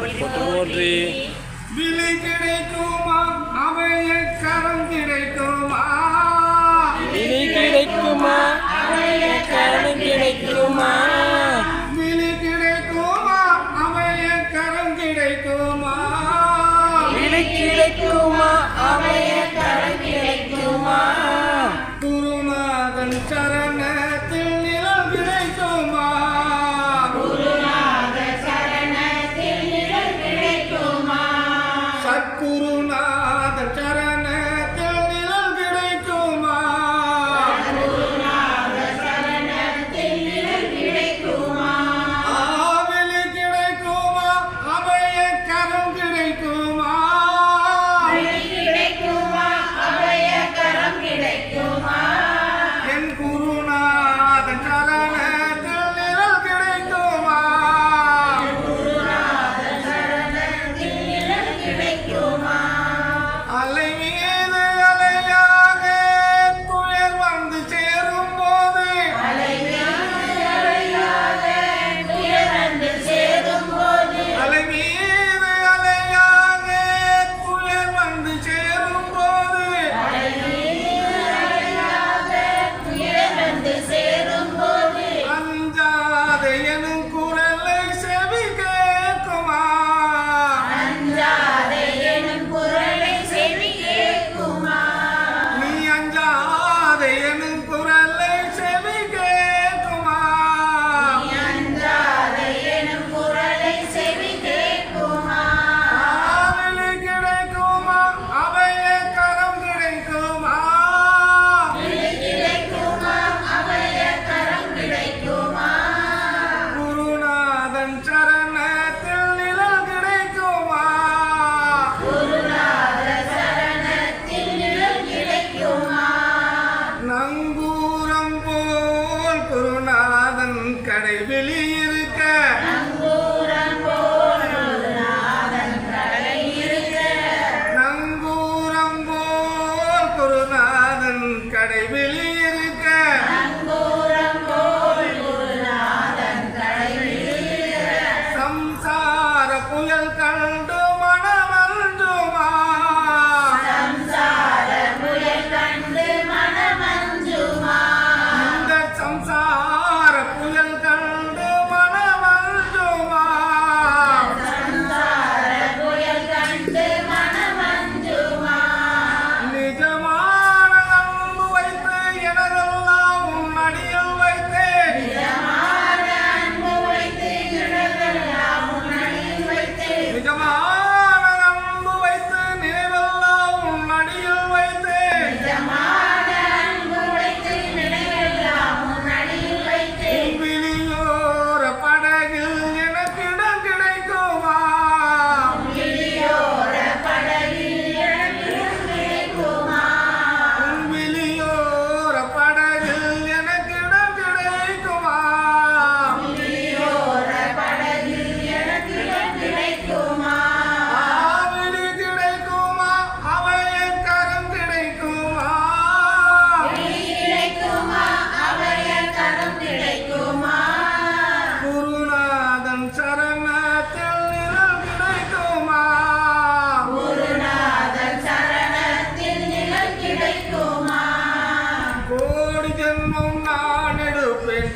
போற்றி. விலை கிடைக்குமா? அவைய கரம் கிடைக்குமா? விலை கிடைக்குமா? அவைய கரம் கிடைக்குமா? விலை கிடைக்குமா? அவைய கரம் கிடைக்குமா? விலை கிடைக்குமா? அவைய கரம் கிடைக்குமா? கடை வெளியிருக்க. ஜென்மம் நான் எடுப்பேன்